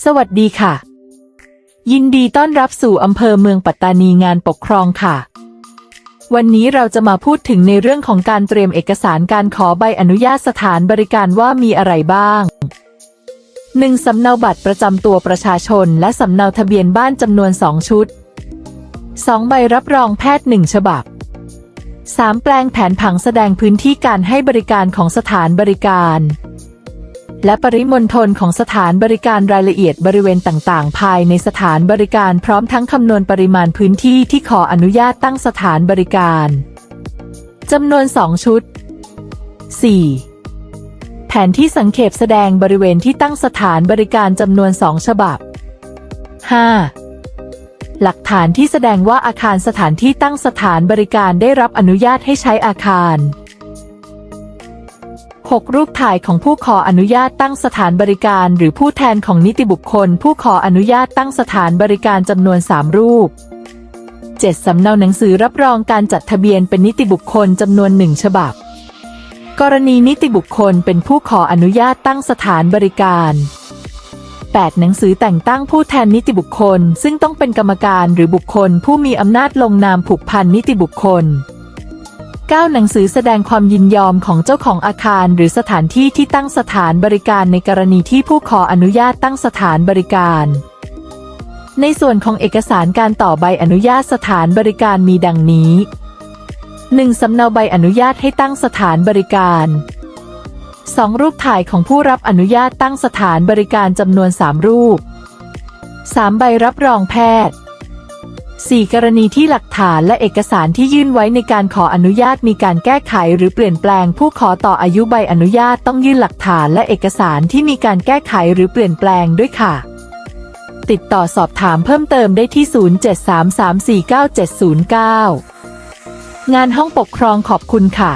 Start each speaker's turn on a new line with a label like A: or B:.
A: สวัสดีค่ะ ยินดีต้อนรับสู่อำเภอเมืองปัตตานีงานปกครองค่ะ วันนี้เราจะมาพูดถึงในเรื่องของการเตรียมเอกสารการขอใบอนุญาตสถานบริการว่ามีอะไรบ้าง 1. สำเนาบัตรประจำตัวประชาชน และสำเนาทะเบียนบ้านจำนวน 2 ชุด 2 ใบรับรองแพทย์ 1 ฉบับ 3. แปลงแผนผังแสดงพื้นที่การให้บริการของสถานบริการ และปริมณฑลของสถานบริการรายละเอียดบริเวณต่างๆ ภายในสถานบริการพร้อมทั้งคำนวณปริมาณพื้นที่ที่ขออนุญาตตั้งสถานบริการจำนวน 2 ชุด 4. แผนที่สังเขปแสดงบริเวณที่ตั้งสถานบริการจำนวน 2 ฉบับ 5. หลักฐานที่แสดงว่าอาคารสถานที่ตั้งสถานบริการได้รับอนุญาตให้ใช้อาคาร 6. รูปถ่ายของผู้ขออนุญาตตั้งสถานบริการ หรือผู้แทนของนิติบุคคล ผู้ขออนุญาตตั้งสถานบริการจำนวน 3 รูป 7. สำเนาหนังสือรับรองการจัดทะเบียนเป็นนิติบุคคลจำนวนหนึ่งฉบับ กรณีนิติบุคคลเป็นผู้ขออนุญาตตั้งสถานบริการ 8. หนังสือแต่งตั้งผู้แทนนิติบุคคล ซึ่งต้องเป็นกรรมการหรือบุคคล ผู้มีอำนาจลงนามผูกพันนิติบุคคล 9. หนังสือแสดงความยินยอมของเจ้าของอาคาร หรือสถานที่ที่ตั้งสถานบริการในกรณีที่ผู้ขออนุญาตตั้งสถานบริการ ในส่วนของเอกสารการต่อใบอนุญาตสถานบริการมีดังนี้ 1. สำเนาใบอนุญาตให้ตั้งสถานบริการ 2. รูปถ่ายของผู้รับอนุญาตตั้งสถานบริการจำนวน 3 รูป 3. ใบรับรองแพทย์ 4. กรณีที่หลักฐานและเอกสารที่ยื่นไว้ในการขออนุญาตมีการแก้ไขหรือเปลี่ยนแปลง ผู้ขอต่ออายุใบอนุญาตต้องยื่นหลักฐานและเอกสารที่มีการแก้ไขหรือเปลี่ยนแปลงด้วยค่ะ ติดต่อสอบถามเพิ่มเติมได้ที่ 0733497709 งานห้องปกครองขอบคุณค่ะ